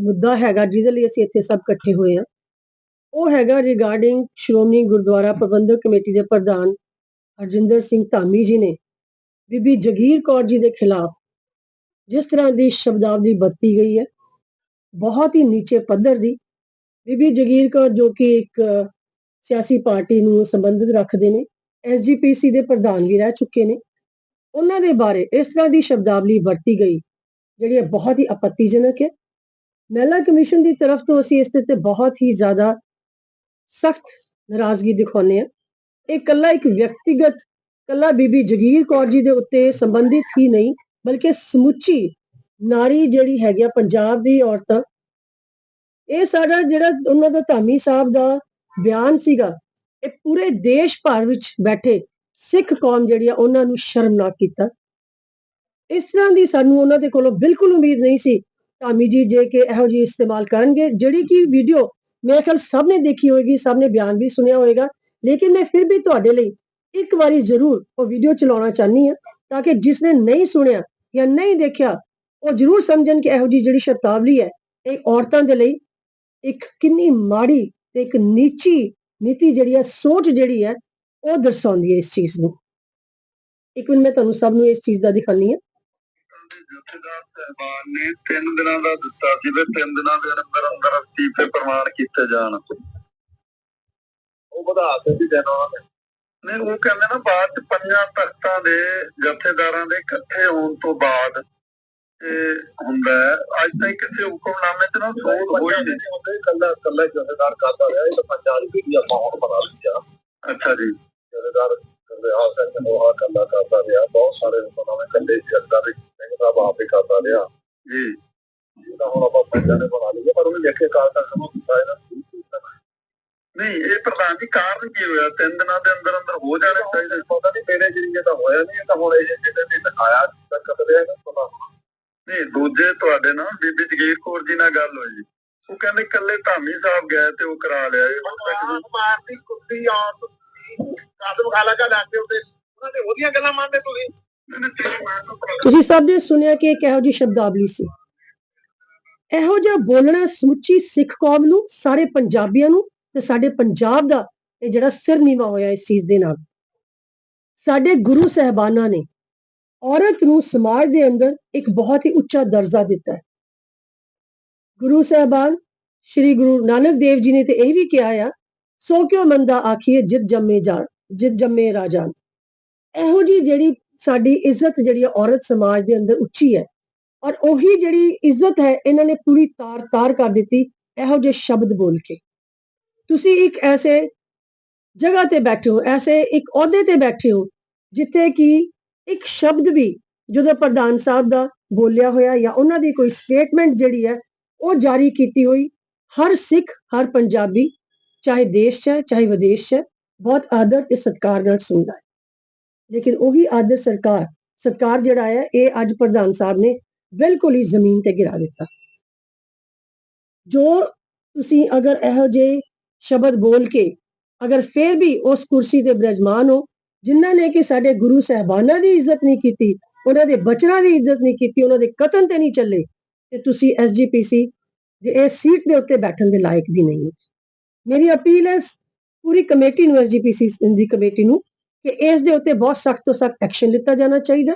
ਮੁੱਦਾ ਹੈਗਾ ਜਿਹਦੇ ਲਈ ਅਸੀਂ ਇੱਥੇ ਸਭ ਇਕੱਠੇ ਹੋਏ ਹਾਂ। ਉਹ ਹੈਗਾ ਰਿਗਾਰਡਿੰਗ ਸ਼੍ਰੋਮਣੀ ਗੁਰਦੁਆਰਾ ਪ੍ਰਬੰਧਕ ਕਮੇਟੀ ਦੇ ਪ੍ਰਧਾਨ ਹਰਜਿੰਦਰ ਸਿੰਘ ਧਾਮੀ ਜੀ ਨੇ, ਬੀਬੀ ਜਗੀਰ ਕੌਰ ਜੀ ਦੇ ਖਿਲਾਫ ਜਿਸ ਤਰ੍ਹਾਂ ਦੀ ਸ਼ਬਦਾਵਲੀ ਵਰਤੀ ਗਈ ਹੈ, ਬਹੁਤ ਹੀ ਨੀਚੇ ਪੱਧਰ ਦੀ, ਬੀਬੀ ਜਗੀਰ ਕੌਰ ਜੋ ਕਿ ਇੱਕ ਸਿਆਸੀ ਪਾਰਟੀ ਨੂੰ ਸੰਬੰਧਿਤ ਰੱਖਦੇ ਨੇ ਐਸਜੀਪੀਸੀ ਦੇ ਪ੍ਰਧਾਨ ਵੀ ਰਹਿ ਚੁੱਕੇ ਨੇ, ਉਹਨਾਂ ਦੇ ਬਾਰੇ ਇਸ ਤਰ੍ਹਾਂ ਦੀ ਸ਼ਬਦਾਵਲੀ ਵਰਤੀ ਗਈ, ਜਿਹੜੀ ਹੈ ਬਹੁਤ ਹੀ ਆਪੱਤੀਜਨਕ ਹੈ। ਮਹਿਲਾ ਕਮਿਸ਼ਨ ਦੀ ਤਰਫ ਤੋਂ ਅਸੀਂ ਇਸ ਦੇ ਤੇ ਬਹੁਤ ਹੀ ਜ਼ਿਆਦਾ ਸਖਤ ਨਾਰਾਜ਼ਗੀ ਦਿਖਾਉਂਦੇ ਆ ਇਹ ਕੱਲਾ ਇੱਕ ਵਿਅਕਤੀਗਤ ਕੱਲਾ ਬੀਬੀ ਜਗੀਰ ਕੌਰ ਜੀ ਦੇ ਉੱਤੇ ਸੰਬੰਧਿਤ ਹੀ ਨਹੀਂ, ਬਲਕਿ ਸਮੁੱਚੀ ਨਾਰੀ ਜਿਹੜੀ ਹੈਗੀ ਆ, ਪੰਜਾਬ ਦੀ ਔਰਤਾਂ ਇਹ ਸਾਡਾ ਜਿਹੜਾ ਉਹਨਾਂ ਦਾ ਧਾਮੀ ਸਾਹਿਬ ਦਾ ਬਿਆਨ ਸੀਗਾ, ਇਹ ਪੂਰੇ ਦੇਸ਼ ਭਰ ਵਿੱਚ ਬੈਠੇ ਸਿੱਖ ਕੌਮ ਜਿਹੜੀ ਆ, ਉਹਨਾਂ ਨੂੰ ਸ਼ਰਮਨਾਕ ਕੀਤਾ। ਇਸ ਤਰ੍ਹਾਂ ਦੀ ਸਾਨੂੰ ਉਹਨਾਂ ਦੇ ਕੋਲੋਂ ਬਿਲਕੁਲ ਉਮੀਦ ਨਹੀਂ ਸੀ ਧਾਮੀ ਜੀ ਜੇ ਕਿ ਇਹੋ ਜੀ ਇਸਤੇਮਾਲ ਕਰਨਗੇ, ਜਿਹੜੀ ਕਿ ਵੀਡੀਓ ਮੇਰੇ ਖਿਆਲ ਸਭ ਨੇ ਦੇਖੀ ਹੋਏਗੀ, ਸਭ ਨੇ ਬਿਆਨ ਵੀ ਸੁਣਿਆ ਹੋਏਗਾ। ਲੇਕਿਨ ਮੈਂ ਫਿਰ ਵੀ ਤੁਹਾਡੇ ਲਈ ਇੱਕ ਵਾਰੀ ਜ਼ਰੂਰ ਉਹ ਵੀਡੀਓ ਚਲਾਉਣਾ ਚਾਹਨੀ ਆ ਤਾਂ ਕਿ ਜਿਸ ਨੇ ਨਹੀਂ ਸੁਣਿਆ ਜਾਂ ਨਹੀਂ ਦੇਖਿਆ, ਉਹ ਜ਼ਰੂਰ ਸਮਝਣ ਕਿ ਇਹੋ ਜੀ ਜਿਹੜੀ ਸ਼ਬਦਾਵਲੀ ਹੈ, ਇਹ ਔਰਤਾਂ ਦੇ ਲਈ ਇੱਕ ਕਿੰਨੀ ਮਾੜੀ ਤੇ ਇੱਕ ਨੀਚੀ ਨੀਤੀ ਜਿਹੜੀ ਹੈ, ਸੋਚ ਜਿਹੜੀ ਹੈ, ਉਹ ਦਰਸਾਉਂਦੀ ਹੈ ਇਸ ਚੀਜ਼ ਨੂੰ। ਇੱਕ ਮਿੰਟ ਮੈਂ ਤੁਹਾਨੂੰ ਸਭ ਨੂੰ ਇਸ ਚੀਜ਼ ਦਾ ਦਿਖਾਣੀ ਹੈ। ਜਥੇਦਾਰ ਸਹਿਬਾਨ ਨੇ ਤਿੰਨ ਦਿਨਾਂ ਦਾ ਦਿੱਤਾ ਸੀ ਵੀ ਤਿੰਨ ਦਿਨਾਂ ਦੇ ਅੰਦਰ ਅੰਦਰ ਅਸਤੀਫੇ ਪ੍ਰਮਾਣ ਕੀਤੇ ਜਾਣ। ਉਹ ਵਧਾ ਦਿੱਤੀ ਦਿਨ ਉਹਨਾਂ ਨੇ ਨਹੀਂ ਉਹ ਕਹਿੰਦੇ ਨਾ ਬਾਅਦ ਚ ਪੰਜਾਂ ਤਖਤਾਂ ਦੇ ਜਥੇਦਾਰਾਂ ਦੇ ਇਕੱਠੇ ਹੋਣ ਤੋਂ ਬਾਅਦ ਇਹ ਹੁੰਦਾ ਅੱਜ ਤਾਈਂ ਕਿਸੇ ਹੁਕਮਨਾਮੇ ਤੇ ਨਾ ਸੋਧ ਹੋਈ ਨਹੀਂ। ਹੁੰਦੇ ਕੱਲਾ ਕੱਲਾ ਜਥੇਦਾਰ ਕਰਦਾ ਰਿਹਾ ਇਹ ਤਾਂ ਪੰਜਾਬ ਦੀ ਆਪਾਂ ਹੁਣ ਬਣਾ ਲਈ ਆ। ਅੱਛਾ ਜੀ। ਜਥੇਦਾਰ ਆ ਸਕਦੇ ਉਹ ਕੱਲਾ ਕਰਦਾ ਰਿਹਾ ਬਹੁਤ ਸਾਰੇ ਹੁਕਮਨਾਮੇ ਕੱਲੇ ਜਥੇਦਾਰ ਦੇ ਸਿੰਘ ਸਾਹਿਬ ਆਪੇ ਕਰਦਾ ਰਿਹਾ। ਜੀ ਤਾਂ ਹੁਣ ਆਪਾਂ ਪੰਜਾਂ ਨੇ ਬਣਾ ਲਈ ਪਰ ਉਹਨੇ ਲਿਖੇ ਕਾਲ ਤੱਕ ਨੂੰ ਕੀਤਾ ਇਹਦਾ ਨਹੀਂ ਇਹ ਪ੍ਰਧਾਨ ਜੀ ਕਾਰਨ ਕੀ ਹੋਇਆ? ਤਿੰਨ ਦਿਨਾਂ ਦੇ ਅੰਦਰ ਅੰਦਰ ਹੋ ਜਾਣੇ ਚਾਹੀਦੇ। ਪਤਾ ਨਹੀਂ ਮੇਰੇ ਜਿਹੜੇ ਤਾਂ ਹੋਇਆ ਨਹੀਂ ਇਹ ਤਾਂ ਹੁਣ ਇਹ ਜਿਹਦੇ ਤੇ ਦਿਖਾਇਆ ਤੱਕ ਰਿਹਾ ਨਾ ਪਤਾ ਨਹੀਂ ਦੂਜੇ ਤੁਹਾਡੇ ਨਾਲ ਬੀਬੀ ਜਗੀਰ ਕੌਰ ਜੀ ਨਾਲ ਗੱਲ ਹੋਈ। ਉਹ ਕਹਿੰਦੇ ਕੱਲੇ ਧਾਮੀ ਸਾਹਿਬ ਗਏ ਤੇ ਉਹ ਕਰਾ ਲਿਆ। ਇਹ ਮਾਰਦੀ ਕੁੱਤੀ ਆ ਕਾਦਮ ਖਾਲਾ ਕਾ ਡਾਕਦੇ ਉੱਤੇ। ਉਹਨਾਂ ਦੇ ਉਹਦੀਆਂ ਗੱਲਾਂ ਮੰਨਦੇ ਤੁਸੀਂ? ਤੁਸੀਂ ਸਭ ਨੇ ਸੁਣਿਆ ਕਿ ਇਹ ਕਿਹੋ ਜੀ ਸ਼ਬਦਾਵਲੀ ਸੀ? ਇਹੋ ਜਿਹਾ ਬੋਲਣਾ ਸਮੁੱਚੀ ਸਿੱਖ ਕੌਮ ਨੂੰ, ਸਾਰੇ ਪੰਜਾਬੀਆਂ ਨੂੰ ਤੇ ਸਾਡੇ ਪੰਜਾਬ ਦਾ ਇਹ ਜਿਹੜਾ ਸਿਰ ਨੀਵਾ ਹੋਇਆ ਇਸ ਚੀਜ਼ ਦੇ ਨਾਲ। ਸਾਡੇ ਗੁਰੂ ਸਹਿਬਾਨਾਂ ਨੇ ਔਰਤ ਨੂੰ ਸਮਾਜ ਦੇ ਅੰਦਰ ਇੱਕ ਬਹੁਤ ਹੀ ਉੱਚਾ ਦਰਜਾ ਦਿੱਤਾ ਹੈ। ਗੁਰੂ ਸਹਿਬਾਨ, ਸ੍ਰੀ ਗੁਰੂ ਨਾਨਕ ਦੇਵ ਜੀ ਨੇ ਤੇ ਇਹ ਵੀ ਕਿਹਾ ਆ ਸੋ ਕਿਉ ਮੰਦਾ ਆਖੀਏ, ਜਿਤ ਜੰਮੇ ਜਾ ਜਿਤ ਜੰਮੇ ਰਾਜਾਨ ਇਹੋ ਜੀ ਜਿਹੜੀ ਸਾਡੀ ਇੱਜ਼ਤ ਜਿਹੜੀ ਹੈ ਔਰਤ ਸਮਾਜ ਦੇ ਅੰਦਰ ਉੱਚੀ ਹੈ ਔਰ ਉਹੀ ਜਿਹੜੀ ਇੱਜ਼ਤ ਹੈ ਇਹਨਾਂ ਨੇ ਪੂਰੀ ਤਾਰ ਤਾਰ ਕਰ ਦਿੱਤੀ, ਇਹੋ ਜਿਹੇ ਸ਼ਬਦ ਬੋਲ ਕੇ। ਤੁਸੀਂ ਇੱਕ ਐਸੇ ਜਗ੍ਹਾ ਤੇ ਬੈਠੇ ਹੋ, ਐਸੇ ਇੱਕ ਅਹੁਦੇ ਤੇ ਬੈਠੇ ਹੋ, ਜਿੱਥੇ ਕਿ ਇੱਕ ਸ਼ਬਦ ਵੀ ਜਦੋਂ ਪ੍ਰਧਾਨ ਸਾਹਿਬ ਦਾ ਬੋਲਿਆ ਹੋਇਆ ਜਾਂ ਉਹਨਾਂ ਦੀ ਕੋਈ ਸਟੇਟਮੈਂਟ ਜਿਹੜੀ ਹੈ, ਉਹ ਜਾਰੀ ਕੀਤੀ ਹੋਈ, ਹਰ ਸਿੱਖ, ਹਰ ਪੰਜਾਬੀ ਚਾਹੇ ਦੇਸ਼ 'ਚ ਹੈ, ਚਾਹੇ ਵਿਦੇਸ਼ 'ਚ ਹੈ, ਬਹੁਤ ਆਦਰ ਤੇ ਸਤਿਕਾਰ ਨਾਲ ਸੁਣਦਾ ਹੈ। ਲੇਕਿਨ ਉਹੀ ਆਦਰ ਸਰਕਾਰ ਸਤਿਕਾਰ ਜਿਹੜਾ ਹੈ, ਇਹ ਅੱਜ ਪ੍ਰਧਾਨ ਸਾਹਿਬ ਨੇ ਬਿਲਕੁਲ ਹੀ ਜ਼ਮੀਨ ਤੇ ਗਿਰਾ ਦਿੱਤਾ। ਜੋ ਤੁਸੀਂ ਅਗਰ ਇਹੋ ਜਿਹੇ ਸ਼ਬਦ ਬੋਲ ਕੇ ਅਗਰ ਫਿਰ ਵੀ ਉਸ ਕੁਰਸੀ ਤੇ ਬਿਰਾਜਮਾਨ ਹੋ, ਜਿਨ੍ਹਾਂ ਨੇ ਕਿ ਸਾਡੇ ਗੁਰੂ ਸਹਿਬਾਨਾਂ ਦੀ ਇੱਜ਼ਤ ਨਹੀਂ ਕੀਤੀ, ਉਹਨਾਂ ਦੇ ਬਚਨਾਂ ਦੀ ਇੱਜ਼ਤ ਨਹੀਂ ਕੀਤੀ, ਉਹਨਾਂ ਦੇ ਕਤਲ ਤੇ ਨਹੀਂ ਚੱਲੇ, ਤੇ ਤੁਸੀਂ ਐਸਜੀਪੀਸੀ ਦੇ ਇਹ ਸੀਟ ਦੇ ਉੱਤੇ ਬੈਠਣ ਦੇ ਲਾਇਕ ਵੀ ਨਹੀਂ ਮੇਰੀ ਅਪੀਲ ਹੈ ਪੂਰੀ ਕਮੇਟੀ ਨੂੰ ਐਸਜੀਪੀਸੀ ਦੀ ਕਮੇਟੀ ਨੂੰ, ਕਿ ਇਸ ਦੇ ਉੱਤੇ ਬਹੁਤ ਸਖਤ ਤੋਂ ਸਖਤ ਐਕਸ਼ਨ ਲਿੱਤਾ ਜਾਣਾ ਚਾਹੀਦਾ।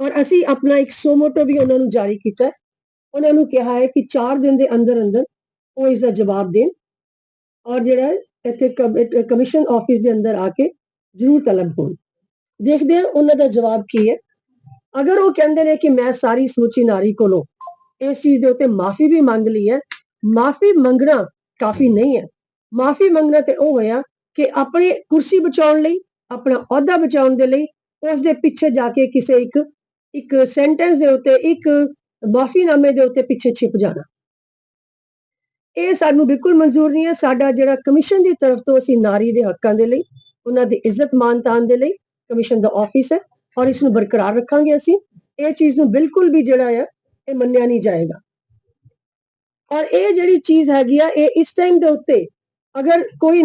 ਔਰ ਅਸੀਂ ਆਪਣਾ ਇੱਕ ਸੋਮੋਟੋ ਵੀ ਉਹਨਾਂ ਨੂੰ ਜਾਰੀ ਕੀਤਾ ਉਹਨਾਂ ਨੂੰ ਕਿਹਾ ਹੈ ਕਿ 4 ਦਿਨ ਦੇ ਅੰਦਰ ਅੰਦਰ ਉਹ ਇਸ ਦਾ ਜਵਾਬ ਦੇਣ। ਔਰ ਜਿਹੜਾ ਇੱਥੇ ਕਮਿਸ਼ਨ ਆਫਿਸ ਦੇ ਅੰਦਰ ਆ ਕੇ ਜ਼ਰੂਰ ਤਲਬ ਹੋਣ। ਦੇਖਦੇ ਹਾਂ ਉਹਨਾਂ ਦਾ ਜਵਾਬ ਕੀ ਹੈ। ਅਗਰ ਉਹ ਕਹਿੰਦੇ ਨੇ ਕਿ ਮੈਂ ਸਾਰੀ ਸਮੁੱਚੀ ਨਾਰੀ ਕੋਲੋਂ ਇਸ ਚੀਜ਼ ਦੇ ਉੱਤੇ ਮਾਫੀ ਵੀ ਮੰਗ ਲਈ ਹੈ, ਮਾਫੀ ਮੰਗਣਾ ਕਾਫੀ ਨਹੀਂ ਹੈ। ਮਾਫੀ ਮੰਗਣਾ ਤੇ ਉਹ ਹੋਇਆ ਕਿ ਆਪਣੀ ਕੁਰਸੀ ਬਚਾਉਣ ਲਈ, ਆਪਣਾ ਅਹੁਦਾ ਬਚਾਉਣ ਦੇ ਲਈ ਉਸ ਦੇ ਪਿੱਛੇ ਜਾ ਕੇ ਕਿਸੇ ਇੱਕ ਇੱਕ ਸੈਂਟੈਂਸ ਦੇ ਉੱਤੇ, ਇੱਕ ਮਾਫੀਨਾਮੇ ਦੇ ਉੱਤੇ ਪਿੱਛੇ ਛਿਪ ਜਾਣਾ। ਇਹ ਸਾਨੂੰ ਬਿਲਕੁਲ ਮਨਜ਼ੂਰ ਨਹੀਂ ਹੈ। ਸਾਡਾ ਜਿਹੜਾ ਕਮਿਸ਼ਨ ਦੀ ਤਰਫ ਤੋਂ ਅਸੀਂ ਨਾਰੀ ਦੇ ਹੱਕਾਂ ਦੇ ਲਈ, ਉਹਨਾਂ ਦੀ ਇੱਜ਼ਤ ਮਾਨਤਾਨ ਦੇ ਲਈ ਕਮਿਸ਼ਨ ਦਾ ਆਫਿਸ ਹੈ ਔਰ ਇਸ ਨੂੰ ਬਰਕਰਾਰ ਰੱਖਾਂਗੇ ਅਸੀਂ। ਇਹ ਚੀਜ਼ ਨੂੰ ਬਿਲਕੁਲ ਵੀ ਜਿਹੜਾ ਹੈ ਇਹ ਮੰਨਿਆ ਨਹੀਂ ਜਾਏਗਾ। ਔਰ ਇਹ ਜਿਹੜੀ ਚੀਜ਼ ਹੈਗੀ ਆ, ਇਹ ਇਸ ਟਾਈਮ ਦੇ ਉੱਤੇ ਅਗਰ ਕੋਈ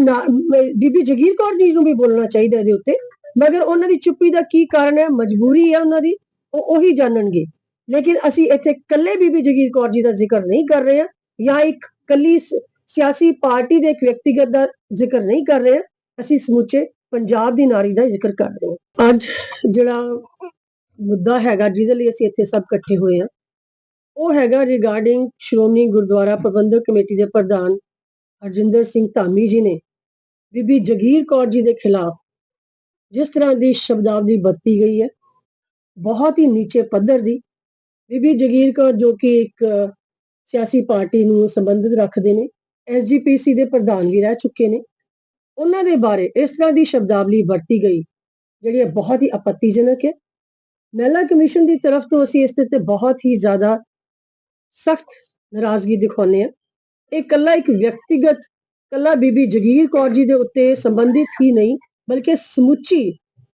ਬੀਬੀ ਜਗੀਰ ਕੌਰ ਜੀ ਨੂੰ ਵੀ ਬੋਲਣਾ ਚਾਹੀਦਾ ਇਹਦੇ ਉੱਤੇ, ਮਗਰ ਉਹਨਾਂ ਦੀ ਚੁੱਪੀ ਦਾ ਕੀ ਕਾਰਨ ਹੈ, ਮਜਬੂਰੀ ਹੈ ਉਹਨਾਂ ਦੀ, ਉਹ ਉਹੀ ਜਾਣਨਗੇ। ਲੇਕਿਨ ਅਸੀਂ ਇੱਥੇ ਕੱਲੇ ਬੀਬੀ ਜਗੀਰ ਕੌਰ ਜੀ ਦਾ ਜ਼ਿਕਰ ਨਹੀਂ ਕਰ ਰਹੇ ਹਾਂ, ਜਾਂ ਇੱਕ ਕੱਲੀ ਸਿਆਸੀ ਪਾਰਟੀ ਦੇ ਇੱਕ ਵਿਅਕਤੀਗਤ ਦਾ ਜ਼ਿਕਰ ਨਹੀਂ ਕਰ ਰਹੇ ਅਸੀਂ ਸਮੁੱਚੇ ਪੰਜਾਬ ਦੀ ਨਾਰੀ ਦਾ ਜ਼ਿਕਰ ਕਰ ਰਹੇ ਹਾਂ। ਅੱਜ ਜਿਹੜਾ ਮੁੱਦਾ ਹੈਗਾ, ਜਿਹਦੇ ਲਈ ਅਸੀਂ ਇੱਥੇ ਸਭ ਇਕੱਠੇ ਹੋਏ ਹਾਂ, ਉਹ ਹੈਗਾ ਰਿਗਾਰਡਿੰਗ ਸ਼੍ਰੋਮਣੀ ਗੁਰਦੁਆਰਾ ਪ੍ਰਬੰਧਕ ਕਮੇਟੀ ਦੇ ਪ੍ਰਧਾਨ ਹਰਜਿੰਦਰ ਸਿੰਘ ਧਾਮੀ ਜੀ ਨੇ ਬੀਬੀ ਜਗੀਰ ਕੌਰ ਜੀ ਦੇ ਖਿਲਾਫ ਜਿਸ ਤਰ੍ਹਾਂ ਦੀ ਸ਼ਬਦਾਵਲੀ ਵਰਤੀ ਗਈ ਹੈ, ਬਹੁਤ ਹੀ ਨੀਚੇ ਪੱਧਰ ਦੀ ਬੀਬੀ ਜਗੀਰ ਕੌਰ ਜੋ ਕਿ ਇੱਕ ਸਿਆਸੀ ਪਾਰਟੀ ਨੂੰ ਸੰਬੰਧਿਤ ਰੱਖਦੇ ਨੇ ਐਸਜੀਪੀਸੀ ਦੇ ਪ੍ਰਧਾਨ ਵੀ ਰਹਿ ਚੁੱਕੇ ਨੇ, ਉਹਨਾਂ ਦੇ ਬਾਰੇ ਇਸ ਤਰ੍ਹਾਂ ਦੀ ਸ਼ਬਦਾਵਲੀ ਵਰਤੀ ਗਈ, ਜਿਹੜੀ ਇਹ ਬਹੁਤ ਹੀ ਆਪੱਤੀਜਨਕ ਹੈ। ਮਹਿਲਾ ਕਮਿਸ਼ਨ ਦੀ ਤਰਫ ਤੋਂ ਅਸੀਂ ਇਸ ਦੇ ਉੱਤੇ ਬਹੁਤ ਹੀ ਜ਼ਿਆਦਾ ਸਖਤ ਨਾਰਾਜ਼ਗੀ ਦਿਖਾਉਂਦੇ ਹਾਂ। ਇਹ ਕੱਲਾ ਇੱਕ ਵਿਅਕਤੀਗਤ ਕੱਲਾ ਬੀਬੀ ਜਗੀਰ ਕੌਰ ਜੀ ਦੇ ਉੱਤੇ ਸੰਬੰਧਿਤ ਹੀ ਨਹੀਂ, ਬਲਕਿ ਸਮੁੱਚੀ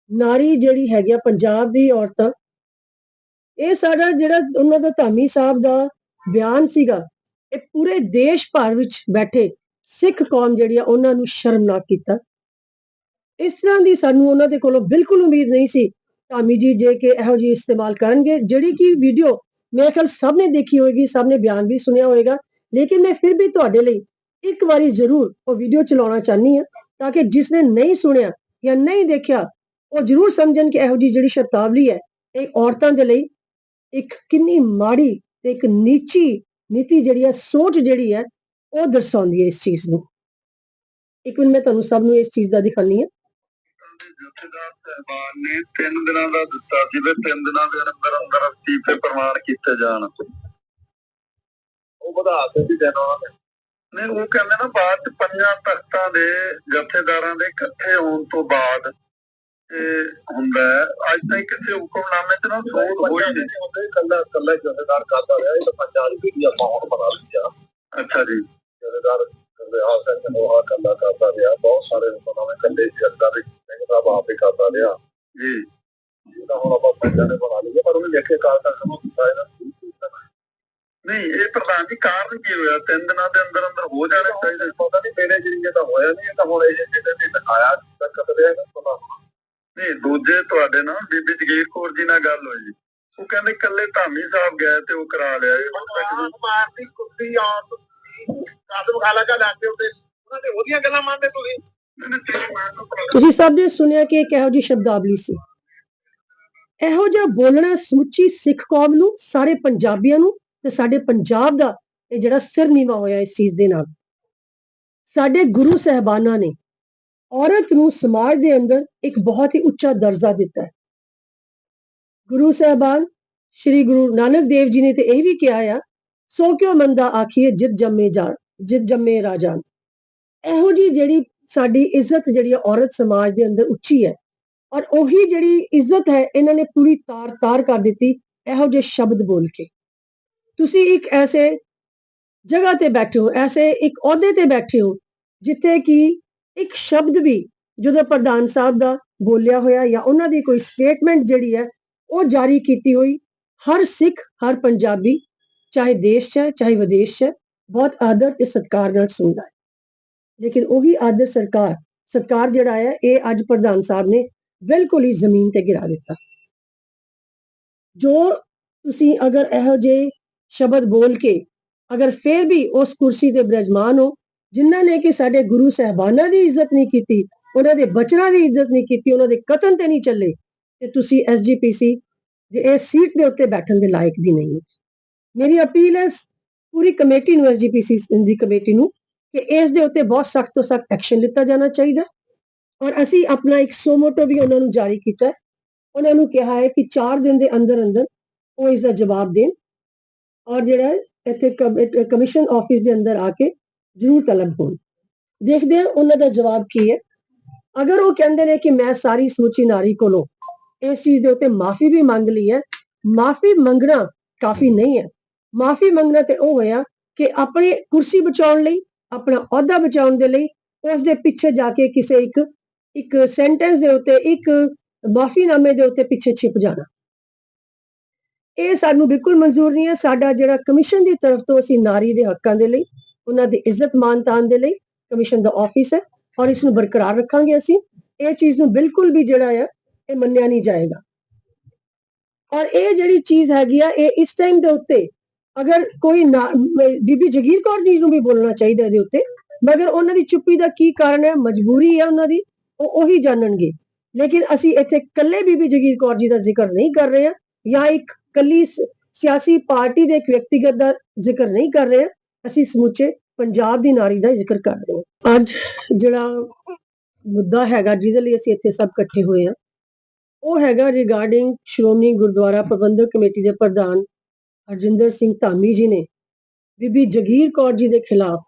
ਨਾਰੀ ਜਿਹੜੀ ਹੈਗੀ ਆ, ਪੰਜਾਬ ਦੀ ਔਰਤਾਂ ਇਹ ਸਾਡਾ ਜਿਹੜਾ ਉਹਨਾਂ ਦਾ ਧਾਮੀ ਸਾਹਿਬ ਦਾ ਬਿਆਨ ਸੀਗਾ, ਇਹ ਪੂਰੇ ਦੇਸ਼ ਭਰ ਵਿੱਚ ਬੈਠੇ ਸਿੱਖ ਕੌਮ ਜਿਹੜੀ ਆ, ਉਹਨਾਂ ਨੂੰ ਸ਼ਰਮਨਾਕ ਕੀਤਾ। ਇਸ ਤਰ੍ਹਾਂ ਦੀ ਸਾਨੂੰ ਉਹਨਾਂ ਦੇ ਕੋਲੋਂ ਬਿਲਕੁਲ ਉਮੀਦ ਨਹੀਂ ਸੀ, ਧਾਮੀ ਜੀ ਜੇ ਕਿ ਇਹੋ ਜਿਹੀ ਇਸਤੇਮਾਲ ਕਰਨਗੇ, ਜਿਹੜੀ ਕਿ ਵੀਡੀਓ ਮੇਰੇ ਖਿਆਲ ਸਭ ਨੇ ਦੇਖੀ ਹੋਏਗੀ, ਸਭ ਨੇ ਬਿਆਨ ਵੀ ਸੁਣਿਆ ਹੋਏਗਾ। ਲੇਕਿਨ ਮੈਂ ਫਿਰ ਵੀ ਤੁਹਾਡੇ ਲਈ ਇੱਕ ਵਾਰੀ ਜ਼ਰੂਰ ਉਹ ਵੀਡੀਓ ਚਲਾਉਣਾ ਚਾਹਨੀ ਹਾਂ ਤਾਂ ਕਿ ਜਿਸ ਨੇ ਨਹੀਂ ਸੁਣਿਆ ਜਾਂ ਨਹੀਂ ਦੇਖਿਆ, ਉਹ ਜ਼ਰੂਰ ਸਮਝਣ ਕਿ ਇਹੋ ਜਿਹੀ ਜਿਹੜੀ ਸ਼ਬਦਾਵਲੀ ਹੈ, ਇਹ ਔਰਤਾਂ ਦੇ ਲਈ ਇੱਕ ਕਿੰਨੀ ਮਾੜੀ ਤੇ ਇੱਕ ਨੀਚੀ ਨੀਤੀ ਜਿਹੜੀ ਹੈ, ਸੋਚ ਜਿਹੜੀ ਹੈ, ਉਹ ਦਰਸਾਉਂਦੀ ਹੈ ਇਸ ਚੀਜ਼ ਨੂੰ। ਇੱਕ ਮਿੰਟ ਮੈਂ ਤੁਹਾਨੂੰ ਸਭ ਨੂੰ ਇਸ ਚੀਜ਼ ਦਾ ਦਿਖਾਉਂਦੀ ਹਾਂ। ਜਥੇਦਾਰ ਸਹਿਬਾਨ ਨੇ ਤਿੰਨ ਦਿਨਾਂ ਦਾ ਦਿੱਤਾ ਸੀ ਵੀ ਦਿਨਾਂ ਦੇ ਅੰਦਰ ਅੰਦਰ ਅਸਤੀਫੇ ਪ੍ਰਮਾਣ ਕੀਤੇ ਜਾਣ। ਉਹ ਵਧਾ ਦਿੱਤੀ ਦਿਨ ਉਹਨਾਂ ਨੇ। ਨਹੀਂ ਉਹ ਕਹਿੰਦੇ ਨਾ ਬਾਅਦ ਚ ਪੰਜਾਂ ਤਖਤਾਂ ਦੇ ਜਥੇਦਾਰਾਂ ਦੇ ਇਕੱਠੇ ਹੋਣ ਤੋਂ ਬਾਅਦ ਇਹ ਹੁੰਦਾ ਹੈ। ਅੱਜ ਤਾਈਂ ਕਿਸੇ ਹੁਕਮਨਾਮੇ ਚ ਨਾ ਸੋਧ ਹੋਈ ਨਹੀਂ। ਹੁੰਦੇ ਕੱਲਾ ਕੱਲਾ ਜਥੇਦਾਰ ਕਰਦਾ ਰਿਹਾ। ਇਹ ਤਾਂ ਪੰਜਾਬ ਦੀ ਵੀ ਆਪਾਂ ਹੁਣ ਬਣਾ ਲਈ ਆ। ਅੱਛਾ ਜੀ। ਜਥੇਦਾਰ ਕਰਦੇ ਆ ਸਿੰਘ ਨੂੰ ਆ ਕੱਲਾ ਕਰਦਾ ਰਿਹਾ। ਬਹੁਤ ਸਾਰੇ ਹੁਕਮਨਾਮੇ ਕੱਲੇ ਜਥੇਦਾਰ ਦੇ ਸਿੰਘ ਸਾਹਿਬ ਆਪੇ ਕਰਦਾ ਰਿਹਾ। ਜੀ। ਤਾਂ ਹੁਣ ਆਪਾਂ ਪੰਜਾਬ ਨੇ ਬਣਾ ਲਈ ਪਰ ਉਹਨੇ ਲਿਖੇ ਕਾਲ ਤੱਕ ਨੂੰ। ਇਹਦਾ ਨਹੀਂ ਇਹ ਪ੍ਰਧਾਨ ਜੀ ਕਾਰਨ ਕੀ ਹੋਇਆ? ਤਿੰਨ ਦਿਨਾਂ ਦੇ ਅੰਦਰ ਅੰਦਰ ਹੋ ਜਾਣੇ ਚਾਹੀਦੇ। ਪਤਾ ਨਹੀਂ ਮੇਰੇ ਜਿਹੜੇ ਤਾਂ ਹੋਇਆ ਨਹੀਂ ਇਹ ਤਾਂ ਹੁਣ ਇਹ ਜਿਹਦੇ ਤੇ ਦਿਖਾਇਆ ਤੱਕ ਰਿਹਾ ਨਾ ਪਤਾ ਨਹੀਂ ਦੂਜੇ ਤੁਹਾਡੇ ਨਾਲ ਬੀਬੀ ਜਗੀਰ ਕੌਰ ਜੀ ਨਾਲ ਗੱਲ ਹੋਈ। ਉਹ ਕਹਿੰਦੇ ਕੱਲੇ ਧਾਮੀ ਸਾਹਿਬ ਗਏ ਤੇ ਉਹ ਕਰਾ ਲਿਆ ਮਾਰਦੀ ਕੁੱਤੀ ਆਪ ਕਾਦਮ ਖਾਲਾ ਕਾ ਉੱਤੇ ਉਹਨਾਂ ਦੇ ਉਹਦੀਆਂ ਗੱਲਾਂ ਮੰਨਦੇ ਤੁਸੀਂ? ਤੁਸੀਂ ਤਾਂ ਸਭ ਨੇ ਸੁਣਿਆ ਕਿ ਇਹ ਕਿਹੋ ਜਿਹੀ ਸ਼ਬਦਾਵਲੀ ਸੀ? ਇਹੋ ਜਿਹਾ ਬੋਲਣਾ ਸਮੁੱਚੀ ਸਿੱਖ ਕੌਮ ਨੂੰ ਸਾਰੇ ਪੰਜਾਬੀਆਂ ਨੂੰ ਤੇ ਸਾਡੇ ਪੰਜਾਬ ਦਾ ਇਹ ਜਿਹੜਾ ਸਿਰ ਨੀਵਾ ਹੋਇਆ ਇਸ ਚੀਜ਼ ਦੇ ਨਾਲ। ਸਾਡੇ ਗੁਰੂ ਸਹਿਬਾਨਾਂ ਨੇ ਔਰਤ ਨੂੰ ਸਮਾਜ ਦੇ ਅੰਦਰ ਇੱਕ ਬਹੁਤ ਹੀ ਉੱਚਾ ਦਰਜਾ ਦਿੱਤਾ ਹੈ। ਗੁਰੂ ਸਹਿਬਾਨ ਸ੍ਰੀ ਗੁਰੂ ਨਾਨਕ ਦੇਵ ਜੀ ਨੇ ਤੇ ਇਹ ਵੀ ਕਿਹਾ ਆ, ਸੋ ਕਿਉ ਮੰਦਾ ਆਖੀਏ ਜਿਤ ਜੰਮੇ ਜਾਣ, ਜਿਤ ਜੰਮੇ ਰਾਜਾਨ। ਇਹੋ ਜੀ ਜਿਹੜੀ ਸਾਡੀ ਇੱਜ਼ਤ ਜਿਹੜੀ ਹੈ ਔਰਤ ਸਮਾਜ ਦੇ ਅੰਦਰ ਉੱਚੀ ਹੈ ਔਰ ਉਹੀ ਜਿਹੜੀ ਇੱਜ਼ਤ ਹੈ ਇਹਨਾਂ ਨੇ ਪੂਰੀ ਤਾਰ ਤਾਰ ਕਰ ਦਿੱਤੀ, ਇਹੋ ਜਿਹੇ ਸ਼ਬਦ ਬੋਲ ਕੇ। ਤੁਸੀਂ ਇੱਕ ਐਸੇ ਜਗ੍ਹਾ ਤੇ ਬੈਠੇ ਹੋ, ਐਸੇ ਇੱਕ ਅਹੁਦੇ ਤੇ ਬੈਠੇ ਹੋ, ਜਿੱਥੇ ਕਿ ਇੱਕ ਸ਼ਬਦ ਵੀ ਜਦੋਂ ਪ੍ਰਧਾਨ ਸਾਹਿਬ ਦਾ ਬੋਲਿਆ ਹੋਇਆ ਜਾਂ ਉਹਨਾਂ ਦੀ ਕੋਈ ਸਟੇਟਮੈਂਟ ਜਿਹੜੀ ਹੈ, ਉਹ ਜਾਰੀ ਕੀਤੀ ਹੋਈ, ਹਰ ਸਿੱਖ, ਹਰ ਪੰਜਾਬੀ, ਚਾਹੇ ਦੇਸ਼ 'ਚ ਹੈ, ਚਾਹੇ ਵਿਦੇਸ਼ 'ਚ ਹੈ, ਬਹੁਤ ਆਦਰ ਤੇ ਸਤਿਕਾਰ ਨਾਲ ਸੁਣਦਾ ਹੈ। ਲੇਕਿਨ ਉਹੀ ਆਦਰ ਸਰਕਾਰ ਸਤਕਾਰ ਜਿਹੜਾ ਹੈ, ਇਹ ਅੱਜ ਪ੍ਰਧਾਨ ਸਾਹਿਬ ਨੇ ਬਿਲਕੁਲ ਹੀ ਜ਼ਮੀਨ ਤੇ ਗਿਰਾ ਦਿੱਤਾ। ਜੋ ਤੁਸੀਂ ਅਗਰ ਇਹੋ ਜਿਹੇ ਸ਼ਬਦ ਬੋਲ ਕੇ, ਅਗਰ ਫਿਰ ਵੀ ਉਸ ਕੁਰਸੀ ਤੇ ਬਿਰਾਜਮਾਨ ਹੋ, ਜਿਨ੍ਹਾਂ ਨੇ ਕਿ ਸਾਡੇ ਗੁਰੂ ਸਹਿਬਾਨਾਂ ਦੀ ਇੱਜ਼ਤ ਨਹੀਂ ਕੀਤੀ, ਉਹਨਾਂ ਦੇ ਬਚਨਾਂ ਦੀ ਇੱਜ਼ਤ ਨਹੀਂ ਕੀਤੀ, ਉਹਨਾਂ ਦੇ ਕਤਲ ਤੇ ਨਹੀਂ ਚੱਲੇ, ਤੇ ਤੁਸੀਂ ਐਸਜੀਪੀਸੀ ਦੇ ਇਸ ਸੀਟ ਦੇ ਉੱਤੇ ਬੈਠਣ ਦੇ ਲਾਇਕ ਵੀ ਨਹੀਂ ਮੇਰੀ ਅਪੀਲ ਹੈ ਪੂਰੀ ਕਮੇਟੀ ਨੂੰ ਐਸਜੀਪੀਸੀ ਦੀ ਕਮੇਟੀ ਨੂੰ, ਕਿ ਇਸ ਦੇ ਉੱਤੇ ਬਹੁਤ ਸਖਤ ਤੋਂ ਸਖਤ ਐਕਸ਼ਨ ਲਿੱਤਾ ਜਾਣਾ ਚਾਹੀਦਾ। ਔਰ ਅਸੀਂ ਆਪਣਾ ਇੱਕ ਸੋਮੋਟੋ ਵੀ ਉਹਨਾਂ ਨੂੰ ਜਾਰੀ ਕੀਤਾ ਉਹਨਾਂ ਨੂੰ ਕਿਹਾ ਹੈ ਕਿ 4 ਦਿਨ ਦੇ ਅੰਦਰ ਅੰਦਰ ਉਹ ਇਸ ਦਾ ਜਵਾਬ ਦੇਣ। ਔਰ ਜਿਹੜਾ ਹੈ, ਇੱਥੇ ਕਮਿਸ਼ਨ ਆਫਿਸ ਦੇ ਅੰਦਰ ਆ ਕੇ ਜ਼ਰੂਰ ਤਲਬ ਹੋਣ ਦੇਖਦੇ ਹਾਂ ਉਹਨਾਂ ਦਾ ਜਵਾਬ ਕੀ ਹੈ। ਅਗਰ ਉਹ ਕਹਿੰਦੇ ਨੇ ਕਿ ਮੈਂ ਸਾਰੀ ਸਮੁੱਚੀ ਨਾਰੀ ਕੋਲੋਂ ਇਸ ਚੀਜ਼ ਦੇ ਉੱਤੇ ਮਾਫੀ ਵੀ ਮੰਗ ਲਈ ਹੈ, ਮਾਫੀ ਮੰਗਣਾ ਕਾਫੀ ਨਹੀਂ ਹੈ। ਮਾਫੀ ਮੰਗਣਾ ਤੇ ਉਹ ਹੋਇਆ ਕਿ ਆਪਣੀ ਕੁਰਸੀ ਬਚਾਉਣ ਲਈ, ਆਪਣਾ ਅਹੁਦਾ ਬਚਾਉਣ ਦੇ ਲਈ ਉਸ ਦੇ ਪਿੱਛੇ ਜਾ ਕੇ ਕਿਸੇ ਇੱਕ ਇੱਕ ਸੈਂਟੈਂਸ ਦੇ ਉੱਤੇ, ਇੱਕ ਮਾਫੀਨਾਮੇ ਦੇ ਉੱਤੇ ਪਿੱਛੇ ਛਿਪ ਜਾਣਾ। ਇਹ ਸਾਨੂੰ ਬਿਲਕੁਲ ਮਨਜ਼ੂਰ ਨਹੀਂ ਹੈ। ਸਾਡਾ ਜਿਹੜਾ ਕਮਿਸ਼ਨ ਦੀ ਤਰਫ ਤੋਂ ਅਸੀਂ ਨਾਰੀ ਦੇ ਹੱਕਾਂ ਦੇ ਲਈ, ਉਹਨਾਂ ਦੀ ਇੱਜ਼ਤ ਮਾਨ ਤਾਨ ਦੇ ਲਈ ਕਮਿਸ਼ਨ ਦਾ ਆਫਿਸ ਹੈ ਔਰ ਇਸ ਨੂੰ ਬਰਕਰਾਰ ਰੱਖਾਂਗੇ ਅਸੀਂ। ਇਹ ਚੀਜ਼ ਨੂੰ ਬਿਲਕੁਲ ਵੀ ਜਿਹੜਾ ਹੈ, ਇਹ ਮੰਨਿਆ ਨਹੀਂ ਜਾਏਗਾ। ਔਰ ਇਹ ਜਿਹੜੀ ਚੀਜ਼ ਹੈਗੀ ਆ, ਇਹ ਇਸ ਟਾਈਮ ਦੇ ਉੱਤੇ ਅਗਰ ਕੋਈ ਨਾ- ਬੀਬੀ ਜਗੀਰ ਕੌਰ ਜੀ ਨੂੰ ਵੀ ਬੋਲਣਾ ਚਾਹੀਦਾ ਇਹਦੇ ਉੱਤੇ, ਮਗਰ ਉਹਨਾਂ ਦੀ ਚੁੱਪੀ ਦਾ ਕੀ ਕਾਰਨ ਹੈ? ਮਜਬੂਰੀ ਹੈ ਉਹਨਾਂ ਦੀ, ਉਹ ਉਹੀ ਜਾਣਨਗੇ। ਲੇਕਿਨ ਅਸੀਂ ਇੱਥੇ ਕੱਲੇ ਬੀਬੀ ਜਗੀਰ ਕੌਰ ਜੀ ਦਾ ਜ਼ਿਕਰ ਨਹੀਂ ਕਰ ਰਹੇ ਹਾਂ। ਜਾਂ ਇੱਕ ਕੱਲੀ ਸਿਆਸੀ ਪਾਰਟੀ ਦੇ ਇੱਕ ਵਿਅਕਤੀਗਤ ਦਾ ਜ਼ਿਕਰ ਨਹੀਂ ਕਰ ਰਹੇ, ਅਸੀਂ ਸਮੁੱਚੇ ਪੰਜਾਬ ਦੀ ਨਾਰੀ ਦਾ ਜ਼ਿਕਰ ਕਰ ਰਹੇ ਹਾਂ। ਅੱਜ ਜਿਹੜਾ ਮੁੱਦਾ ਹੈਗਾ, ਜਿਹਦੇ ਲਈ ਅਸੀਂ ਇੱਥੇ ਸਭ ਇਕੱਠੇ ਹੋਏ ਹਾਂ, ਉਹ ਹੈਗਾ ਰਿਗਾਰਡਿੰਗ ਸ਼੍ਰੋਮਣੀ ਗੁਰਦੁਆਰਾ ਪ੍ਰਬੰਧਕ ਕਮੇਟੀ ਦੇ ਪ੍ਰਧਾਨ ਹਰਜਿੰਦਰ ਸਿੰਘ ਧਾਮੀ ਜੀ ਨੇ, ਬੀਬੀ ਜਗੀਰ ਕੌਰ ਜੀ ਦੇ ਖਿਲਾਫ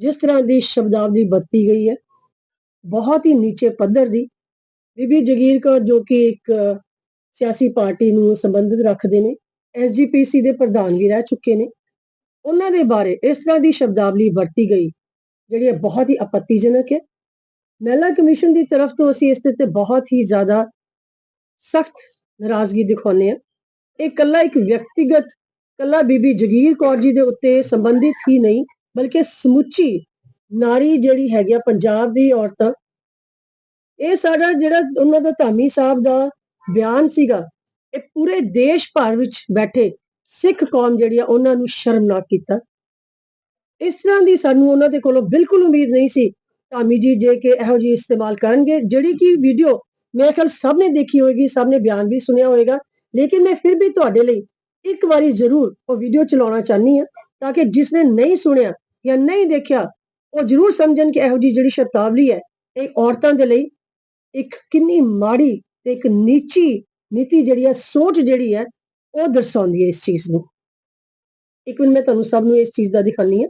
ਜਿਸ ਤਰ੍ਹਾਂ ਦੀ ਸ਼ਬਦਾਵਲੀ ਵਰਤੀ ਗਈ ਹੈ, ਬਹੁਤ ਹੀ ਨੀਚੇ ਪੱਧਰ ਦੀ, ਬੀਬੀ ਜਗੀਰ ਕੌਰ ਜੋ ਕਿ ਇੱਕ ਸਿਆਸੀ ਪਾਰਟੀ ਨੂੰ ਸੰਬੰਧਿਤ ਰੱਖਦੇ ਨੇ ਐਸਜੀਪੀਸੀ ਦੇ ਪ੍ਰਧਾਨ ਵੀ ਰਹਿ ਚੁੱਕੇ ਨੇ। ਉਹਨਾਂ ਦੇ ਬਾਰੇ ਇਸ ਤਰ੍ਹਾਂ ਦੀ ਸ਼ਬਦਾਵਲੀ ਵਰਤੀ ਗਈ, ਜਿਹੜੀ ਹੈ ਬਹੁਤ ਹੀ ਆਪੱਤੀਜਨਕ ਹੈ। ਮਹਿਲਾ ਕਮਿਸ਼ਨ ਦੀ ਤਰਫ ਤੋਂ ਅਸੀਂ ਇਸ ਦੇ ਉੱਤੇ ਬਹੁਤ ਹੀ ਜ਼ਿਆਦਾ ਸਖਤ ਨਾਰਾਜ਼ਗੀ ਦਿਖਾਉਂਦੇ ਹਾਂ। ਇਹ ਕੱਲਾ ਇੱਕ ਵਿਅਕਤੀਗਤ ਕੱਲਾ ਬੀਬੀ ਜਗੀਰ ਕੌਰ ਜੀ ਦੇ ਉੱਤੇ ਸੰਬੰਧਿਤ ਹੀ ਨਹੀਂ, ਬਲਕਿ ਸਮੁੱਚੀ ਨਾਰੀ ਜਿਹੜੀ ਹੈਗੀ ਆ, ਪੰਜਾਬ ਦੀ ਔਰਤਾਂ। ਇਹ ਸਾਡਾ ਜਿਹੜਾ ਉਹਨਾਂ ਦਾ ਧਾਮੀ ਸਾਹਿਬ ਦਾ ਬਿਆਨ ਸੀਗਾ, ਇਹ ਪੂਰੇ ਦੇਸ਼ ਭਰ ਵਿੱਚ ਬੈਠੇ ਸਿੱਖ ਕੌਮ ਜਿਹੜੀ ਆ ਉਹਨਾਂ ਨੂੰ ਸ਼ਰਮਨਾਕ ਕੀਤਾ। ਇਸ ਤਰ੍ਹਾਂ ਦੀ ਸਾਨੂੰ ਉਹਨਾਂ ਦੇ ਕੋਲੋਂ ਬਿਲਕੁਲ ਉਮੀਦ ਨਹੀਂ ਸੀ। ਧਾਮੀ ਜੀ ਜੇ ਕਿ ਇਹੋ ਜਿਹੀ ਇਸਤੇਮਾਲ ਕਰਨਗੇ, ਜਿਹੜੀ ਕਿ ਵੀਡੀਓ ਮੇਰੇ ਖਿਆਲ ਸਭ ਨੇ ਦੇਖੀ ਹੋਏਗੀ, ਸਭ ਨੇ ਬਿਆਨ ਵੀ ਸੁਣਿਆ ਹੋਏਗਾ। ਲੇਕਿਨ ਮੈਂ ਫਿਰ ਵੀ ਤੁਹਾਡੇ ਲਈ ਇੱਕ ਵਾਰੀ ਜ਼ਰੂਰ ਉਹ ਵੀਡੀਓ ਚਲਾਉਣਾ ਚਾਹਨੀ ਹਾਂ, ਤਾਂ ਕਿ ਜਿਸ ਨੇ ਨਹੀਂ ਸੁਣਿਆ ਜਾਂ ਨਹੀਂ ਦੇਖਿਆ, ਉਹ ਜ਼ਰੂਰ ਸਮਝਣ ਕਿ ਇਹੋ ਜਿਹੀ ਜਿਹੜੀ ਸ਼ਬਦਾਵਲੀ ਹੈ, ਇਹ ਔਰਤਾਂ ਦੇ ਲਈ ਇੱਕ ਕਿੰਨੀ ਮਾੜੀ ਤੇ ਇੱਕ ਨੀਚੀ, ਨੀਤੀ ਜਿਹੜੀ ਹੈ ਸੋਚ ਜਿਹੜੀ ਹੈ, ਉਹ ਦਰਸਾਉਂਦੀ ਹੈ ਇਸ ਚੀਜ਼ ਨੂੰ। ਇੱਕ ਮਿੰਟ, ਮੈਂ ਤੁਹਾਨੂੰ ਸਭ ਨੂੰ ਇਸ ਚੀਜ਼ ਦਾ ਦਿਖਾਣੀ ਹੈ।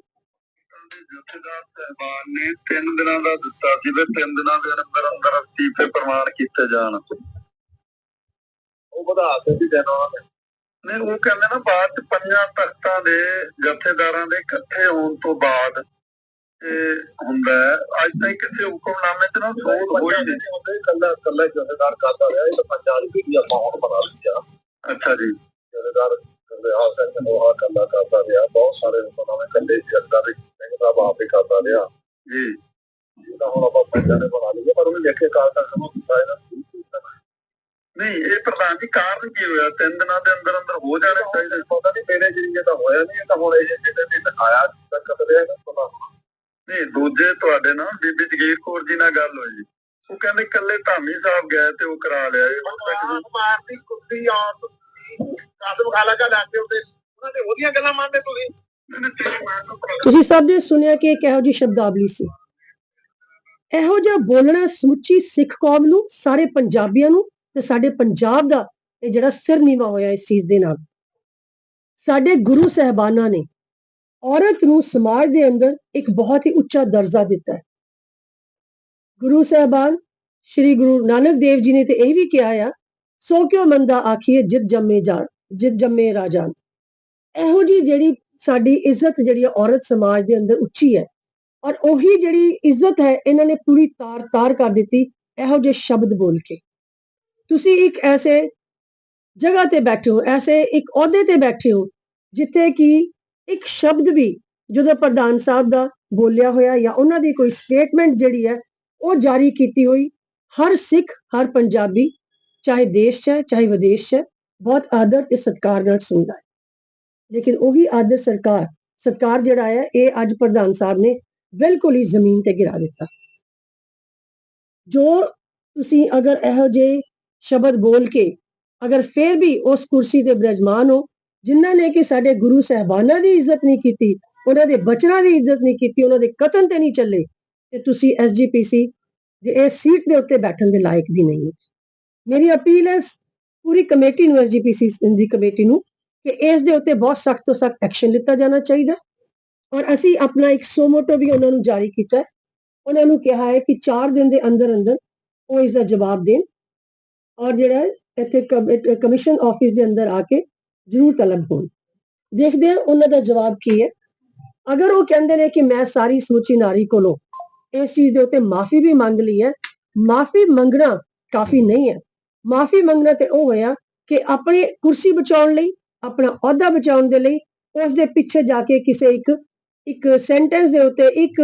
ਜਥੇਦਾਰ ਸਹਿਬਾਨ ਨੇ ਤਿੰਨ ਦਿਨਾਂ ਦਾ ਦਿੱਤਾ ਸੀ ਵੀ ਦਿਨਾਂ ਦੇ ਅੰਦਰ ਅੰਦਰ ਅਸਤੀਫੇ ਪ੍ਰਮਾਣ ਕੀਤੇ ਜਾਣ। ਉਹ ਵਧਾ ਕੇ ਦੇਣਾ ਨੇ ਉਹ ਕਹਿੰਦੇ ਨਾ ਬਾਅਦ ਚ ਪੰਜਾਂ ਤਖਤਾਂ ਦੇ ਜਥੇਦਾਰਾਂ ਦੇ ਇਕੱਠੇ ਹੋਣ ਤੋਂ ਬਾਅਦ ਹੁੰਦਾ ਅੱਜ ਤਾਈਂ ਕਿਸੇ ਹੁਕਮਨਾਮੇ ਚ ਨਾ ਸੋਧ ਹੋਈ ਨਹੀਂ। ਹੁੰਦੇ। ਕੱਲਾ ਕੱਲਾ ਜਥੇਦਾਰ ਕਰਦਾ ਰਿਹਾ। ਇਹ ਤਾਂ ਪੰਜਾਬ ਦੀ ਵੀ ਆਪਾਂ ਹੁਣ ਬਣਾ ਲਈ ਆ। ਅੱਛਾ ਜੀ। ਜਥੇਦਾਰ ਕਰਦੇ ਆ ਸਿੰਘ ਨੂੰ ਆ ਕੱਲਾ ਕਰਦਾ ਰਿਹਾ। ਬਹੁਤ ਸਾਰੇ ਹੁਕਮਨਾਮੇ ਕੱਲੇ ਜਥੇਦਾਰ ਸਿੰਘ ਸਾਹਿਬ ਆਪੇ ਕਰਦਾ ਰਿਹਾ। ਜੀ। ਇਹ ਤਾਂ ਹੁਣ ਆਪਾਂ ਪੰਜਾਬ ਨੇ ਬਣਾ ਲਈ ਪਰ ਉਹਨੇ ਲਿਖੇ ਕਾਲ ਤੱਕ ਨੂੰ ਕੀਤਾ ਇਹਦਾ ਨਹੀਂ ਇਹ ਪ੍ਰਧਾਨ ਜੀ ਕਾਰਨ ਕੀ ਹੋਇਆ? ਤਿੰਨ ਦਿਨਾਂ ਦੇ ਅੰਦਰ ਅੰਦਰ ਹੋ ਜਾਣੇ ਚਾਹੀਦੇ। ਪਤਾ ਨਹੀਂ ਮੇਰੇ ਜਿਹੜੇ ਤਾਂ ਹੋਇਆ ਨਹੀਂ। ਤਾਂ ਹੁਣ ਇਹ ਜਿਹਦੇ ਤੇ ਦਿਖਾਇਆ ਤੱਕ ਰਿਹਾ ਨਾ। ਪਤਾ ਨਹੀਂ ਦੂਜੇ ਤੁਹਾਡੇ ਨਾਲ ਬੀਬੀ ਜਗੀਰ ਕੌਰ ਜੀ ਨਾਲ ਗੱਲ ਹੋਈ। ਉਹ ਕਹਿੰਦੇ ਕੱਲੇ ਧਾਮੀ ਸਾਹਿਬ ਗਏ ਤੇ ਉਹ ਕਰਾ ਲਿਆ ਇਹ ਮਾਰਦੀ ਕੁੱਤੀ ਆਪ ਕਾਦਮ ਖਾਲਾ ਕਾ ਲਾਤੇ ਉੱਤੇ ਉਹਨਾਂ ਦੇ ਉਹਦੀਆਂ ਗੱਲਾਂ ਮੰਨਦੇ ਤੁਸੀਂ? ਸਭ ਨੇ ਸੁਣਿਆ ਕਿ ਇੱਕ ਇਹੋ ਜਿਹੀ ਸ਼ਬਦਾਵਲੀ ਸੀ? ਇਹੋ ਜਿਹਾ ਬੋਲਣਾ ਸਮੁੱਚੀ ਸਿੱਖ ਕੌਮ ਨੂੰ ਸਾਰੇ ਪੰਜਾਬੀਆਂ ਨੂੰ ਤੇ ਸਾਡੇ ਪੰਜਾਬ ਦਾ ਇਹ ਜਿਹੜਾ ਸਿਰ ਨੀਵਾ ਹੋਇਆ ਇਸ ਚੀਜ਼ ਦੇ ਨਾਲ। ਸਾਡੇ ਗੁਰੂ ਸਹਿਬਾਨਾਂ ਨੇ ਔਰਤ ਨੂੰ ਸਮਾਜ ਦੇ ਅੰਦਰ ਇੱਕ ਬਹੁਤ ਹੀ ਉੱਚਾ ਦਰਜਾ ਦਿੱਤਾ ਹੈ। ਗੁਰੂ ਸਾਹਿਬਾਨ, ਸ੍ਰੀ ਗੁਰੂ ਨਾਨਕ ਦੇਵ ਜੀ ਨੇ ਤੇ ਇਹ ਵੀ ਕਿਹਾ ਆ, ਸੋ ਕਿਉ ਮੰਦਾ ਆਖੀਏ ਜਿਤ ਜੰਮੇ ਜਾਣ, ਜਿਤ ਜੰਮੇ ਰਾਜਾਨ। ਇਹੋ ਜੀ ਜਿਹੜੀ ਸਾਡੀ ਇੱਜ਼ਤ ਜਿਹੜੀ ਹੈ ਔਰਤ ਸਮਾਜ ਦੇ ਅੰਦਰ ਉੱਚੀ ਹੈ ਔਰ ਉਹੀ ਜਿਹੜੀ ਇੱਜ਼ਤ ਹੈ ਇਹਨਾਂ ਨੇ ਪੂਰੀ ਤਾਰ ਤਾਰ ਕਰ ਦਿੱਤੀ, ਇਹੋ ਜਿਹੇ ਸ਼ਬਦ ਬੋਲ ਕੇ। ਤੁਸੀਂ ਇੱਕ ਐਸੇ ਜਗ੍ਹਾ ਤੇ ਬੈਠੇ ਹੋ, ਐਸੇ ਇੱਕ ਅਹੁਦੇ ਤੇ ਬੈਠੇ ਹੋ, ਜਿੱਥੇ ਕਿ ਇੱਕ ਸ਼ਬਦ ਵੀ ਜਦੋਂ ਪ੍ਰਧਾਨ ਸਾਹਿਬ ਦਾ ਬੋਲਿਆ ਹੋਇਆ ਜਾਂ ਉਹਨਾਂ ਦੀ ਕੋਈ ਸਟੇਟਮੈਂਟ ਜਿਹੜੀ ਹੈ, ਉਹ ਜਾਰੀ ਕੀਤੀ ਹੋਈ, ਹਰ ਸਿੱਖ, ਹਰ ਪੰਜਾਬੀ, ਚਾਹੇ ਦੇਸ਼ 'ਚ ਹੈ, ਚਾਹੇ ਵਿਦੇਸ਼ 'ਚ ਹੈ, ਬਹੁਤ ਆਦਰ ਤੇ ਸਤਿਕਾਰ ਨਾਲ ਸੁਣਦਾ ਹੈ। ਲੇਕਿਨ ਉਹੀ ਆਦਰ ਸਰਕਾਰ ਸਤਿਕਾਰ ਜਿਹੜਾ ਹੈ, ਇਹ ਅੱਜ ਪ੍ਰਧਾਨ ਸਾਹਿਬ ਨੇ ਬਿਲਕੁਲ ਹੀ ਜ਼ਮੀਨ ਤੇ ਗਿਰਾ ਦਿੱਤਾ। ਜੋ ਤੁਸੀਂ ਅਗਰ ਇਹੋ ਜਿਹੇ ਸ਼ਬਦ ਬੋਲ ਕੇ ਅਗਰ ਫਿਰ ਵੀ ਉਸ ਕੁਰਸੀ ਤੇ ਬਿਰਾਜਮਾਨ ਹੋ ਜਿਨ੍ਹਾਂ ਨੇ ਕਿ ਸਾਡੇ ਗੁਰੂ ਸਹਿਬਾਨਾਂ ਦੀ ਇੱਜ਼ਤ ਨਹੀਂ ਕੀਤੀ, ਉਹਨਾਂ ਦੇ ਬਚਨਾਂ ਦੀ ਇੱਜ਼ਤ ਨਹੀਂ ਕੀਤੀ, ਉਹਨਾਂ ਦੇ ਕਤਲ ਤੇ ਨਹੀਂ ਚੱਲੇ, ਤੇ ਤੁਸੀਂ ਐਸਜੀਪੀਸੀ ਦੇ ਇਸ ਸੀਟ ਦੇ ਉੱਤੇ ਬੈਠਣ ਦੇ ਲਾਇਕ ਵੀ ਨਹੀਂ ਮੇਰੀ ਅਪੀਲ ਹੈ ਪੂਰੀ ਕਮੇਟੀ ਨੂੰ ਐਸਜੀਪੀਸੀ ਦੀ ਕਮੇਟੀ ਨੂੰ ਕਿ ਇਸ ਦੇ ਉੱਤੇ ਬਹੁਤ ਸਖਤ ਤੋਂ ਸਖਤ ਐਕਸ਼ਨ ਲਿੱਤਾ ਜਾਣਾ ਚਾਹੀਦਾ। ਔਰ ਅਸੀਂ ਆਪਣਾ ਇੱਕ ਸੋਮੋਟੋ ਵੀ ਉਹਨਾਂ ਨੂੰ ਜਾਰੀ ਕੀਤਾ ਉਹਨਾਂ ਨੂੰ ਕਿਹਾ ਹੈ ਕਿ 4 ਦਿਨ ਦੇ ਅੰਦਰ ਅੰਦਰ ਉਹ ਇਸ ਦਾ ਜਵਾਬ ਦੇਣ। ਔਰ ਜਿਹੜਾ ਹੈ ਇੱਥੇ ਕਮਿਸ਼ਨ ਆਫਿਸ ਦੇ ਅੰਦਰ ਆ ਕੇ ਜ਼ਰੂਰ ਤਲਬ ਹੋਣ। ਦੇਖਦੇ ਹਾਂ ਉਹਨਾਂ ਦਾ ਜਵਾਬ ਕੀ ਹੈ। ਅਗਰ ਉਹ ਕਹਿੰਦੇ ਨੇ ਕਿ ਮੈਂ ਸਾਰੀ ਸਮੁੱਚੀ ਨਾਰੀ ਕੋਲੋਂ ਇਸ ਚੀਜ਼ ਦੇ ਉੱਤੇ ਮਾਫੀ ਵੀ ਮੰਗ ਲਈ ਹੈ, ਮਾਫੀ ਮੰਗਣਾ ਕਾਫੀ ਨਹੀਂ ਹੈ। ਮਾਫੀ ਮੰਗਣਾ ਤੇ ਉਹ ਹੋਇਆ ਕਿ ਆਪਣੀ ਕੁਰਸੀ ਬਚਾਉਣ ਲਈ, ਆਪਣਾ ਅਹੁਦਾ ਬਚਾਉਣ ਦੇ ਲਈ ਉਸ ਦੇ ਪਿੱਛੇ ਜਾ ਕੇ ਕਿਸੇ ਇੱਕ ਇੱਕ ਸੈਂਟੈਂਸ ਦੇ ਉੱਤੇ, ਇੱਕ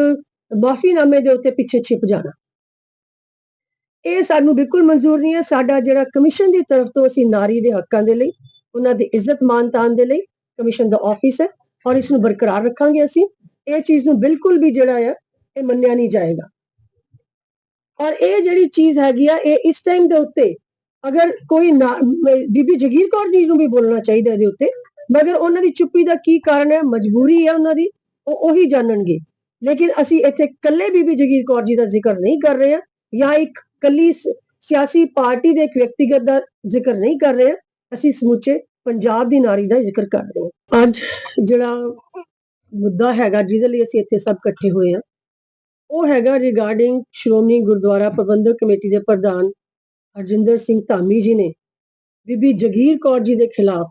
ਮਾਫੀਨਾਮੇ ਦੇ ਉੱਤੇ ਪਿੱਛੇ ਛਿਪ ਜਾਣਾ। ਇਹ ਸਾਨੂੰ ਬਿਲਕੁਲ ਮਨਜ਼ੂਰ ਨਹੀਂ ਹੈ। ਸਾਡਾ ਜਿਹੜਾ ਕਮਿਸ਼ਨ ਦੀ ਤਰਫ ਤੋਂ ਅਸੀਂ ਨਾਰੀ ਦੇ ਹੱਕਾਂ ਦੇ ਲਈ ਉਹਨਾਂ ਦੀ ਇੱਜ਼ਤ ਮਾਨ ਤਾਨ ਦੇ ਲਈ ਕਮਿਸ਼ਨ ਦਾ ਆਫਿਸ ਹੈ ਔਰ ਇਸ ਨੂੰ ਬਰਕਰਾਰ ਰੱਖਾਂਗੇ ਅਸੀਂ। ਇਹ ਚੀਜ਼ ਨੂੰ ਬਿਲਕੁਲ ਵੀ ਜਿਹੜਾ ਹੈ, ਇਹ ਮੰਨਿਆ ਨਹੀਂ ਜਾਏਗਾ। ਔਰ ਇਹ ਜਿਹੜੀ ਚੀਜ਼ ਹੈਗੀ ਆ, ਇਹ ਇਸ ਟਾਈਮ ਦੇ ਉੱਤੇ ਅਗਰ ਕੋਈ ਨਾ- ਮ- ਬੀਬੀ ਜਗੀਰ ਕੌਰ ਜੀ ਨੂੰ ਵੀ ਬੋਲਣਾ ਚਾਹੀਦਾ ਇਹਦੇ ਉੱਤੇ, ਮਗਰ ਉਹਨਾਂ ਦੀ ਚੁੱਪੀ ਦਾ ਕੀ ਕਾਰਨ ਹੈ, ਮਜਬੂਰੀ ਹੈ ਉਹਨਾਂ ਦੀ, ਉਹ ਉਹੀ ਜਾਣਨਗੇ। ਲੇਕਿਨ ਅਸੀਂ ਇੱਥੇ ਕੱਲੇ ਬੀਬੀ ਜਗੀਰ ਕੌਰ ਜੀ ਦਾ ਜ਼ਿਕਰ ਨਹੀਂ ਕਰ ਰਹੇ ਹਾਂ, ਜਾਂ ਇੱਕ ਕੱਲੀ ਸ- ਸਿਆਸੀ ਪਾਰਟੀ ਦੇ ਇੱਕ ਵਿਅਕਤੀਗਤ ਦਾ ਜ਼ਿਕਰ ਨਹੀਂ ਕਰ ਰਹੇ ਹਾਂ। ਅਸੀਂ ਸਮੁੱਚੇ ਪੰਜਾਬ ਦੀ ਨਾਰੀ ਦਾ ਜ਼ਿਕਰ ਕਰ ਰਹੇ ਹਾਂ। ਅੱਜ ਜਿਹੜਾ ਮੁੱਦਾ ਹੈਗਾ, ਜਿਹਦੇ ਲਈ ਅਸੀਂ ਇੱਥੇ ਸਭ ਇਕੱਠੇ ਹੋਏ ਹਾਂ, ਉਹ ਹੈਗਾ ਰਿਗਾਰਡਿੰਗ ਸ਼੍ਰੋਮਣੀ ਗੁਰਦੁਆਰਾ ਪ੍ਰਬੰਧਕ ਕਮੇਟੀ ਦੇ ਪ੍ਰਧਾਨ ਹਰਜਿੰਦਰ ਸਿੰਘ ਧਾਮੀ ਜੀ ਨੇ ਬੀਬੀ ਜਗੀਰ ਕੌਰ ਜੀ ਦੇ ਖਿਲਾਫ